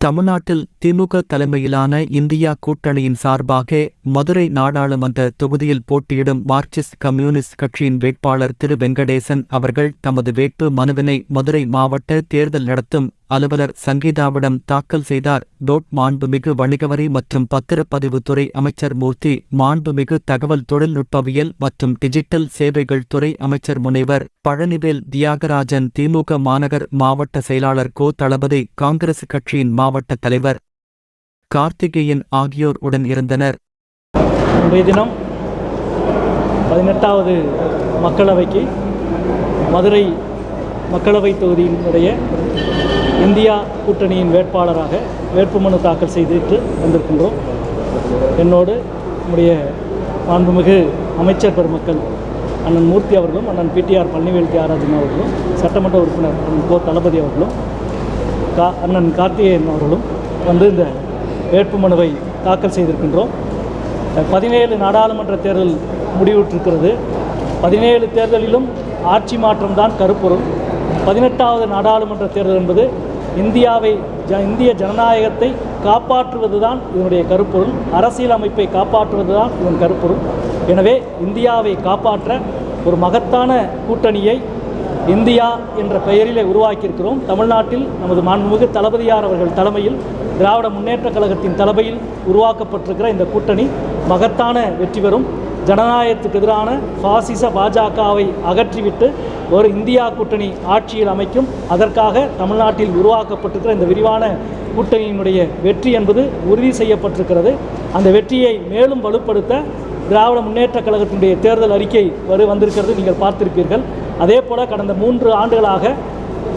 தமிழ்நாட்டில் திமுக தலைமையிலான இந்தியா கூட்டணியின் சார்பாக மதுரை நாடாளுமன்ற தொகுதியில் போட்டியிடும் மார்க்சிஸ்ட் கம்யூனிஸ்ட் கட்சியின் வேட்பாளர் திரு வெங்கடேசன் அவர்கள் தமது வேட்பு மனுவினை மதுரை மாவட்ட தேர்தல் நடத்தும் அலுவலர் சங்கீதாவிடம் தாக்கல் செய்தார். டோட் மாண்புமிகு வணிகவரி மற்றும் பத்திரப்பதிவுத்துறை அமைச்சர் மூர்த்தி மாண்புமிகு தகவல் தொழில்நுட்பவியல் மற்றும் டிஜிட்டல் சேவைகள் துறை அமைச்சர் முனைவர் பழனிவேல் தியாகராஜன் திமுக மாநகர் மாவட்ட செயலாளர் கோ தளபதி காங்கிரஸ் கட்சியின் மாவட்ட தலைவர் கார்த்திகேயன் ஆகியோர் உடன் இருந்தனர். இன்றைய தினம் பதினெட்டாவது மக்களவைக்கு மதுரை மக்களவை தொகுதியினுடைய இந்தியா கூட்டணியின் வேட்பாளராக வேட்புமனு தாக்கல் செய்துட்டு வந்திருக்கின்றோம். என்னோடு நம்முடைய மாண்புமிகு அமைச்சர் பெருமக்கள் அண்ணன் மூர்த்தி அவர்களும் அண்ணன் பிடிஆர் பழனிவேல் தியாகராஜன் அவர்களும் சட்டமன்ற உறுப்பினர் அண்ணன் கோ தளபதி அவர்களும் கா அண்ணன் கார்த்திகேயன் அவர்களும் வந்து இந்த வேட்புமனுவை தாக்கல் செய்திருக்கின்றோம். பதினேழு நாடாளுமன்ற தேர்தல் முடிவுற்றிருக்கிறது. பதினேழு தேர்தலிலும் ஆட்சி மாற்றம்தான் கருப்பொருள். பதினெட்டாவது நாடாளுமன்ற தேர்தல் என்பது இந்தியாவை ஜ இந்திய ஜனநாயகத்தை காப்பாற்றுவது தான் இதனுடைய கருப்பொருள். அரசியல் அமைப்பை காப்பாற்றுவது தான் இதன் கருப்பொருள். எனவே இந்தியாவை காப்பாற்ற ஒரு மகத்தான கூட்டணியை இந்தியா என்ற பெயரிலே உருவாக்கியிருக்கிறோம். தமிழ்நாட்டில் நமது மாண்புமிகு தளபதியார் அவர்கள் தலைமையில் திராவிட முன்னேற்ற கழகத்தின் தலைமையில் உருவாக்கப்பட்டிருக்கிற இந்த கூட்டணி மகத்தான வெற்றி பெறும். ஜனநாயகத்துக்கு எதிரான பாசிச பாஜகவை அகற்றிவிட்டு ஒரு இந்தியா கூட்டணி ஆட்சியில் அமைக்கும். அதற்காக தமிழ்நாட்டில் உருவாக்கப்பட்டிருக்கிற இந்த விரிவான கூட்டணியினுடைய வெற்றி என்பது உறுதி செய்யப்பட்டிருக்கிறது. அந்த வெற்றியை மேலும் வலுப்படுத்த திராவிட முன்னேற்றக் கழகத்தினுடைய தேர்தல் அறிக்கை வரு வந்திருக்கிறது. நீங்கள் பார்த்திருப்பீர்கள். அதே போல் கடந்த மூன்று ஆண்டுகளாக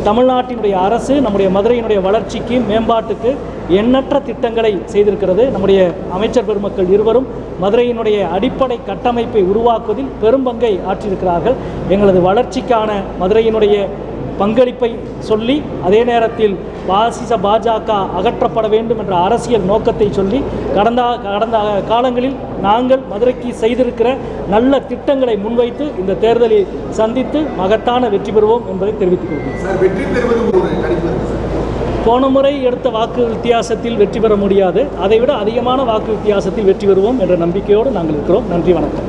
தமிழ்நாட்டினுடைய அரசு நம்முடைய மதுரையினுடைய வளர்ச்சிக்கு மேம்பாட்டுக்கு எண்ணற்ற திட்டங்களை செய்திருக்கிறது. நம்முடைய அமைச்சர் பெருமக்கள் இருவரும் மதுரையினுடைய அடிப்படை கட்டமைப்பை உருவாக்குவதில் பெரும்பங்கை ஆற்றியிருக்கிறார்கள். எங்களது வளர்ச்சிக்கான மதுரையினுடைய பங்களிப்பை சொல்லி அதே நேரத்தில் பாசிச பாஜக அகற்றப்பட வேண்டும் என்ற அரசியல் நோக்கத்தை சொல்லி கடந்த கடந்த காலங்களில் நாங்கள் மதுரைக்கு செய்திருக்கிற நல்ல திட்டங்களை முன்வைத்து இந்த தேர்தலை சந்தித்து மகத்தான வெற்றி பெறுவோம் என்பதை தெரிவித்துக் கொள்கிறேன். போன முறை எடுத்த வாக்கு வித்தியாசத்தில் வெற்றி பெற முடியாது. அதைவிட அதிகமான வாக்கு வித்தியாசத்தில் வெற்றி பெறுவோம் என்ற நம்பிக்கையோடு நாங்கள் இருக்கிறோம். நன்றி வணக்கம்.